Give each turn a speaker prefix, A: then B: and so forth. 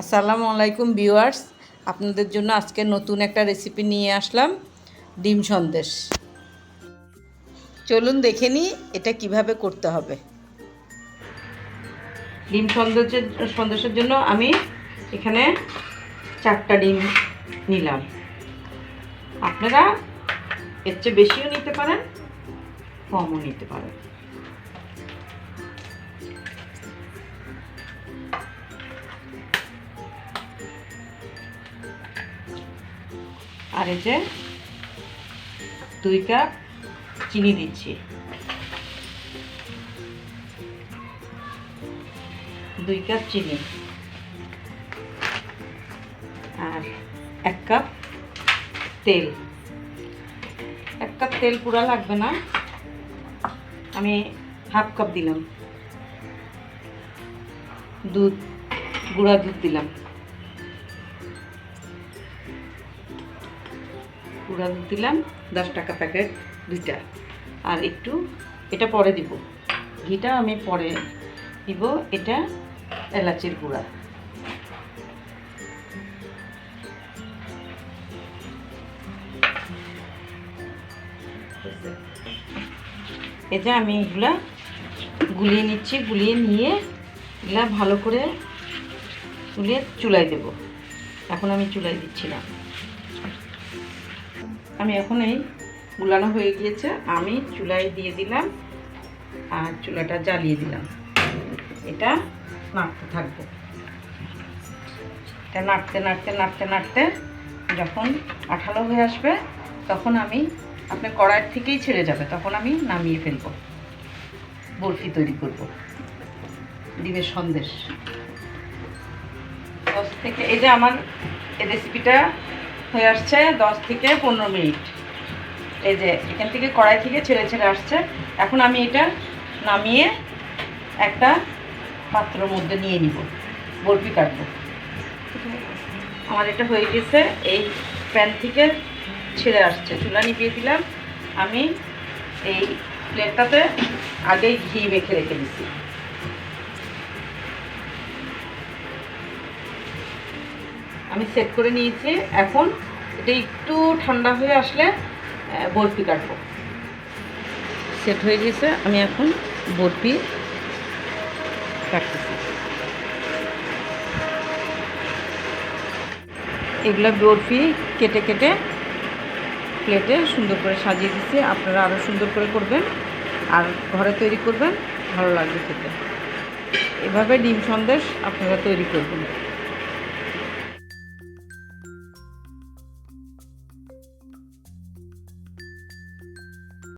A: আসসালামু আলাইকুম ভিউয়ার্স। আপনাদের জন্য আজকে নতুন একটা রেসিপি নিয়ে আসলাম, ডিম সন্দেশ। চলুন দেখে নিই এটা কীভাবে করতে হবে। ডিম সন্দেশের সন্দেশের জন্য আমি এখানে চারটা ডিম নিলাম। আপনারা এর চেয়ে বেশিও নিতে পারেন, কমও নিতে পারেন। আর যে দুই কাপ চিনি দিচ্ছি। দুই কাপ চিনি। আর এক কাপ তেল। এক কাপ তেল পুরা লাগবে না। আমি হাফ কাপ দিলাম। দুধ, গুঁড়া দুধ দিলাম। গুঁড়া দুধ দিলাম দশ টাকা প্যাকেট দুইটা আর একটু এটা পরে দিব। ঘিটা আমি পরে দিব এটা এলাচির গুঁড়া। যে আমি এগুলা গুলিয়ে নিচ্ছি, গুলিয়ে নিয়ে এগুলা ভালো করে গুলিয়ে চুলায় দেব। এখন আমি চুলায় দিচ্ছি না আমি এখন এই গুলানো হয়ে গিয়েছে। আমি চুলায় দিয়ে দিলাম আর চুলাটা জ্বালিয়ে দিলাম। এটা নাড়তে থাকব। এটা নাড়তে নাড়তে নাড়তে নাড়তে যখন আঠালো হয়ে আসবে, তখন আমি আপনি কড়াইয়ের থেকেই ছেড়ে যাবে। তখন আমি নামিয়ে ফেলব। বরফি তৈরি করব। ডিমের সন্দেশ। দশ থেকে এই যে আমার রেসিপিটা হয়ে আসছে দশ থেকে পনেরো মিনিট। এই যে, এখান থেকে কড়াই থেকে ছেড়ে ছেড়ে আসছে। এখন আমি এটা নামিয়ে একটা পাত্রের মধ্যে নিয়ে নিব। বরফি কাটবো। আমার এটা হয়ে গেছে। এই প্যান থেকে ছেড়ে আসছে। চুলা নিভিয়ে দিলাম। আমি এই প্লেটটাতে আগেই ঘি মেখে রেখে দিছি। আমি সেট করে নিয়েছি। এখন এটা একটু ঠান্ডা হয়ে আসলে বরফি কাটবো। সেট হয়ে গেছে, আমি এখন বরফি কাটতেছি। এগুলো বরফি কেটে কেটে প্লেটে সুন্দর করে সাজিয়ে দিচ্ছি আপনারা আরও সুন্দর করে করবেন। আর ঘরে তৈরি করবেন, ভালো লাগবে খেতে। এভাবে ডিম সন্দেশ আপনারা তৈরি করবেন।